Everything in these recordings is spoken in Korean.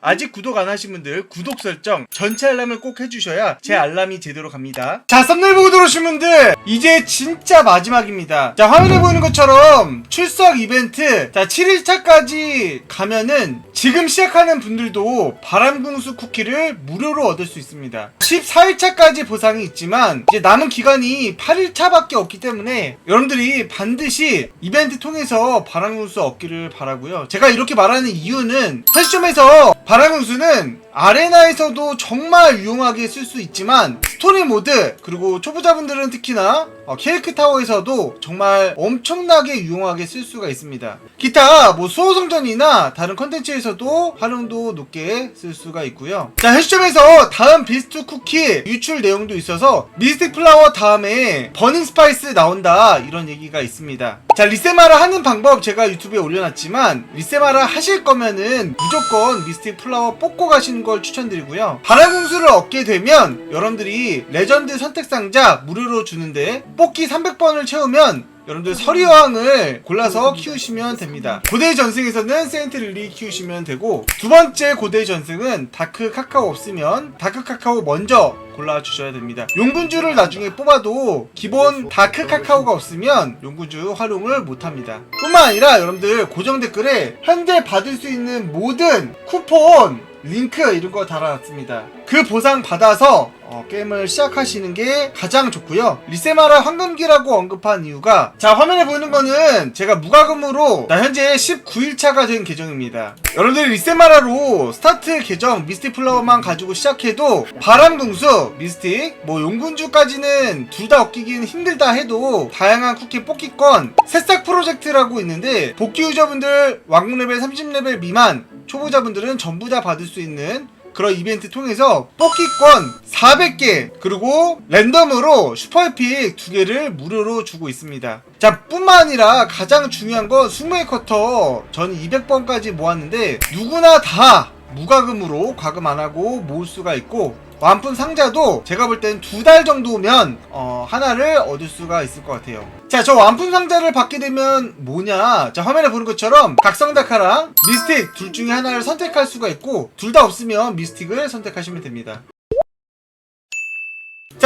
아직 구독 안 하신 분들 구독 설정 전체 알람을 꼭 해주셔야 제 알람이 제대로 갑니다. 자 썸네일 보고 들어오신 분들 이제 진짜 마지막입니다. 자 화면에 보이는 것처럼 출석 이벤트 자 7일차까지 가면은 지금 시작하는 분들도 바람궁수 쿠키를 무료로 얻을 수 있습니다. 14일차까지 보상이 있지만 이제 남은 기간이 8일차밖에 없기 때문에 여러분들이 반드시 이벤트 통해서 바람궁수 얻기를 바라고요. 제가 이렇게 말하는 이유는 현시점에서 바람궁수는 아레나에서도 정말 유용하게 쓸 수 있지만 스토리 모드 그리고 초보자분들은 특히나 어, 케이크 타워에서도 정말 엄청나게 유용하게 쓸 수가 있습니다. 기타 뭐 수호성전이나 다른 컨텐츠에서 도 활용도 높게 쓸 수가 있고요. 자, 현시점에서 다음 비스트 쿠키 유출 내용도 있어서 미스틱 플라워 다음에 버닝 스파이스 나온다 이런 얘기가 있습니다. 자, 리세마라 하는 방법 제가 유튜브에 올려놨지만 리세마라 하실 거면은 무조건 미스틱 플라워 뽑고 가시는 걸 추천드리고요. 바람궁수를 얻게 되면 여러분들이 레전드 선택 상자 무료로 주는데 뽑기 300번을 채우면 여러분들 서리여왕을 골라서 키우시면 됩니다. 고대 전승에서는 세인트 릴리 키우시면 되고 두 번째 고대 전승은 다크 카카오 없으면 다크 카카오 먼저 골라 주셔야 됩니다. 용군주를 나중에 뽑아도 기본 다크 카카오가 없으면 용군주 활용을 못 합니다. 뿐만 아니라 여러분들 고정 댓글에 현재 받을 수 있는 모든 쿠폰 링크 이런 거 달아놨습니다. 그 보상 받아서 어, 게임을 시작하시는 게 가장 좋고요. 리세마라 황금기라고 언급한 이유가 자 화면에 보이는 거는 제가 무과금으로 나 현재 19일차가 된 계정입니다. 여러분들 리세마라로 스타트 계정 미스틱 플라워만 가지고 시작해도 바람궁수 미스틱 뭐 용군주까지는 둘 다 얻기긴 힘들다 해도 다양한 쿠키 뽑기권 새싹 프로젝트라고 있는데 복귀 유저분들 왕궁 레벨 30레벨 미만 초보자분들은 전부 다 받을 수 있는 그런 이벤트 통해서 뽑기권 400개 그리고 랜덤으로 슈퍼에픽 2개를 무료로 주고 있습니다. 자 뿐만 아니라 가장 중요한 건 숙명의 커터 전 200번까지 모았는데 누구나 다 무과금으로 과금 안 하고 모을 수가 있고 완품 상자도 제가 볼땐두달 정도면 어, 하나를 얻을 수가 있을 것 같아요. 자, 저 완품 상자를 받게 되면 뭐냐? 자, 화면에 보는 것처럼 각성다카랑 미스틱 둘 중에 하나를 선택할 수가 있고 둘 다 없으면 미스틱을 선택하시면 됩니다.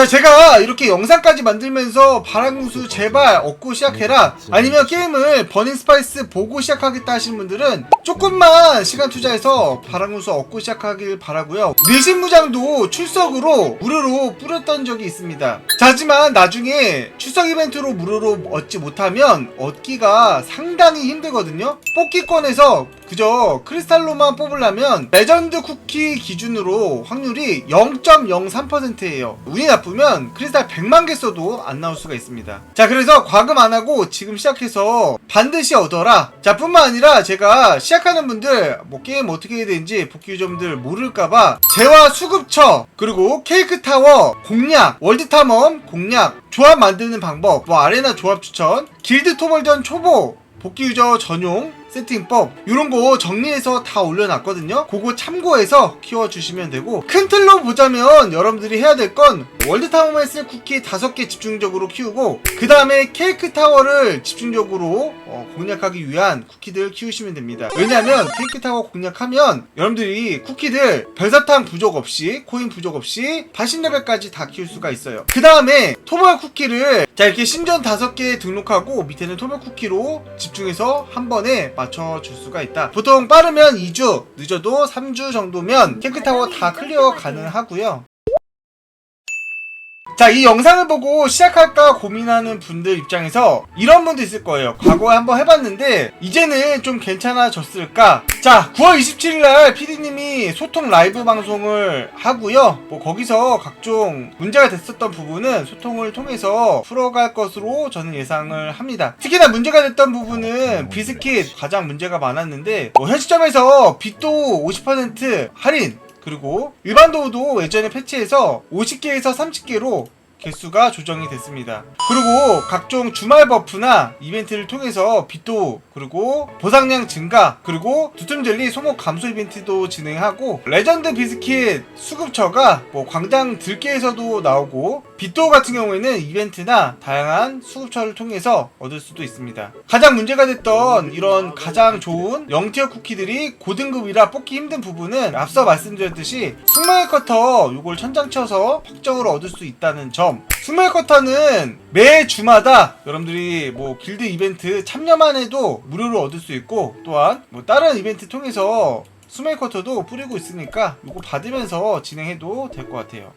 자 제가 이렇게 영상까지 만들면서 바람궁수 제발 얻고 시작해라. 아니면 게임을 버닝 스파이스 보고 시작하겠다 하시는 분들은 조금만 시간 투자해서 바람궁수 얻고 시작하길 바라고요. 내신무장도 출석으로 무료로 뿌렸던 적이 있습니다. 자, 하지만 나중에 출석 이벤트로 무료로 얻지 못하면 얻기가 상당히 힘들거든요. 뽑기권에서 그저 크리스탈로만 뽑으려면 레전드 쿠키 기준으로 확률이 0.03%예요. 운이 나쁘면 크리스탈 100만 개 써도 안 나올 수가 있습니다. 자, 그래서 과금 안 하고 지금 시작해서 반드시 얻어라. 자, 뿐만 아니라 제가 시작하는 분들 뭐 게임 어떻게 해야 되는지 복귀 유저분들 모를까봐 재화 수급처 그리고 케이크 타워 공략 월드 탐험 공략 조합 만드는 방법 뭐 아레나 조합 추천 길드 토벌전 초보 복귀 유저 전용 세팅법 이런 거 정리해서 다 올려놨거든요. 그거 참고해서 키워주시면 되고 큰 틀로 보자면 여러분들이 해야 될 건 월드 쓸 쿠키 5개 집중적으로 키우고 그 다음에 케이크 타워를 집중적으로 어, 공략하기 위한 쿠키들 키우시면 됩니다. 왜냐하면 케이크 타워 공략하면 여러분들이 쿠키들 별사탕 부족 없이 코인 부족 없이 80레벨까지 다 키울 수가 있어요. 그 다음에 토벌 쿠키를 자 이렇게 신전 5개 등록하고 밑에는 토벌 쿠키로 집중해서 한 번에 맞춰줄 수가 있다. 보통 빠르면 2주, 늦어도 3주 정도면 케이크타워 다 클리어 가능하고요. 자, 이 영상을 보고 시작할까 고민하는 분들 입장에서 이런 분도 있을 거예요. 과거에 한번 해봤는데, 이제는 좀 괜찮아졌을까? 자, 9월 27일날 PD님이 소통 라이브 방송을 하고요. 뭐, 거기서 각종 문제가 됐었던 부분은 소통을 통해서 풀어갈 것으로 저는 예상을 합니다. 특히나 문제가 됐던 부분은 비스킷 가장 문제가 많았는데, 뭐, 현 시점에서 빚도 50% 할인, 그리고 일반 도우도 예전에 패치해서 50개에서 30개로 개수가 조정이 됐습니다. 그리고 각종 주말 버프나 이벤트를 통해서 빚도 그리고 보상량 증가 그리고 두툼 젤리 소목 감소 이벤트도 진행하고 레전드 비스킷 수급처가 뭐 광장 들깨에서도 나오고 빗도 같은 경우에는 이벤트나 다양한 수급처를 통해서 얻을 수도 있습니다. 가장 문제가 됐던 이런 가장 좋은 0티어 쿠키들이 고등급이라 뽑기 힘든 부분은 앞서 말씀드렸듯이 숙명의 커터 요걸 천장 쳐서 확정으로 얻을 수 있다는 점 숙명의 커터는 매 주마다 여러분들이 뭐 길드 이벤트 참여만 해도 무료로 얻을 수 있고 또한 뭐 다른 이벤트 통해서 수메이 커터도 뿌리고 있으니까 이거 받으면서 진행해도 될 것 같아요.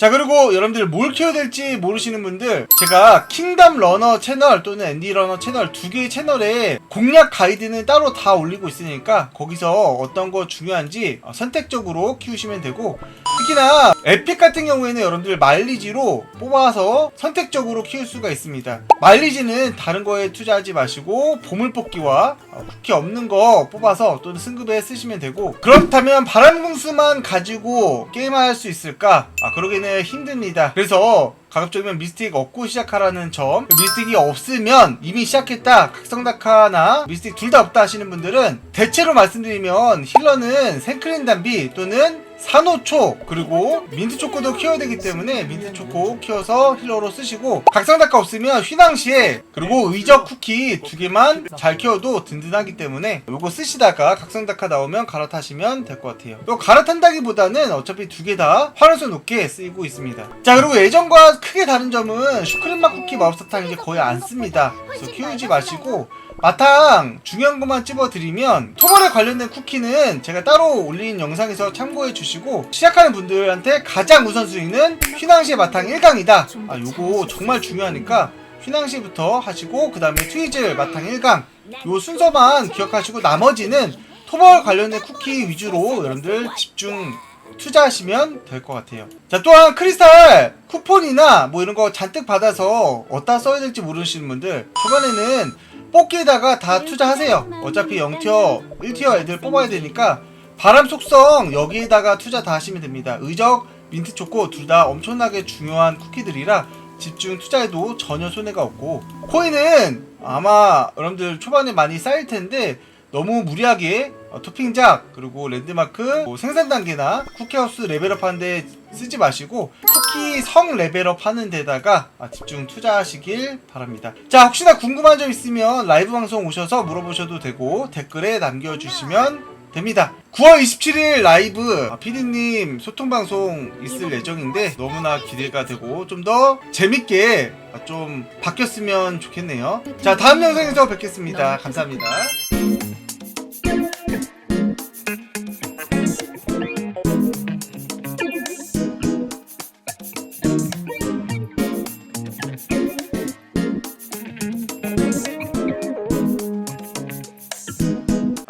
자 그리고 여러분들 뭘 키워야 될지 모르시는 분들 제가 킹덤 러너 채널 또는 앤디 러너 채널 두 개의 채널에 공략 가이드는 따로 다 올리고 있으니까 거기서 어떤 거 중요한지 어, 선택적으로 키우시면 되고 특히나 에픽 같은 경우에는 여러분들 마일리지로 뽑아서 선택적으로 키울 수가 있습니다 마일리지는 다른 거에 투자하지 마시고 보물 뽑기와 어, 쿠키 없는 거 뽑아서 또는 승급에 쓰시면 되고 그렇다면 바람궁수만 가지고 게임할 수 있을까? 아 그러 기는 힘듭니다. 그래서 가급적이면 미스틱 얻고 시작하라는 점. 미스틱이 없으면 이미 시작했다. 각성다카나 미스틱 둘 다 없다 하시는 분들은 대체로 말씀드리면 힐러는 생크린 담비 또는 산호초 그리고 민트초코도 키워야 되기 때문에 민트초코 키워서 힐러로 쓰시고 각성다카 없으면 휘낭시에 그리고 의적 쿠키 두 개만 잘 키워도 든든하기 때문에 요거 쓰시다가 각성다카 나오면 갈아타시면 될 것 같아요. 또 갈아탄다기보다는 어차피 두 개 다 활용성 높게 쓰이고 있습니다. 자 그리고 예전과 크게 다른 점은 슈크림맛 쿠키 마법사탕 이제 거의 안 씁니다. 그래서 키우지 마시고 마탕 중요한 것만 찝어드리면 토벌에 관련된 쿠키는 제가 따로 올린 영상에서 참고해 주시고 시작하는 분들한테 가장 우선순위는 휘낭시의 마탕 1강이다 아 요거 정말 중요하니까 휘낭시부터 하시고 그 다음에 트위즈 마탕 1강 요 순서만 기억하시고 나머지는 토벌 관련된 쿠키 위주로 여러분들 집중 투자하시면 될 것 같아요. 자, 또한 크리스탈 쿠폰이나 뭐 이런 거 잔뜩 받아서 어디다 써야 될지 모르시는 분들 초반에는 뽑기에다가 다 투자하세요. 어차피 0티어, 1티어 애들 뽑아야 되니까 바람 속성 여기에다가 투자 다 하시면 됩니다. 의적, 민트 초코 둘 다 엄청나게 중요한 쿠키들이라 집중 투자해도 전혀 손해가 없고 코인은 아마 여러분들 초반에 많이 쌓일 텐데 너무 무리하게 어, 토핑작 그리고 랜드마크 뭐 생산 단계나 쿠키하우스 레벨업 하는데 쓰지 마시고 쿠키 성 레벨업 하는 데다가 아, 집중 투자하시길 바랍니다. 자 혹시나 궁금한 점 있으면 라이브 방송 오셔서 물어보셔도 되고 댓글에 남겨주시면 됩니다. 9월 27일 라이브 아, 피디님 소통 방송 있을 예정인데 너무나 기대가 되고 좀 더 재밌게 아, 좀 바뀌었으면 좋겠네요. 자 다음 영상에서 뵙겠습니다. 감사합니다.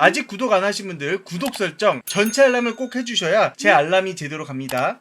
아직 구독 안 하신 분들 구독 설정 전체 알람을 꼭 해주셔야 제 알람이 제대로 갑니다.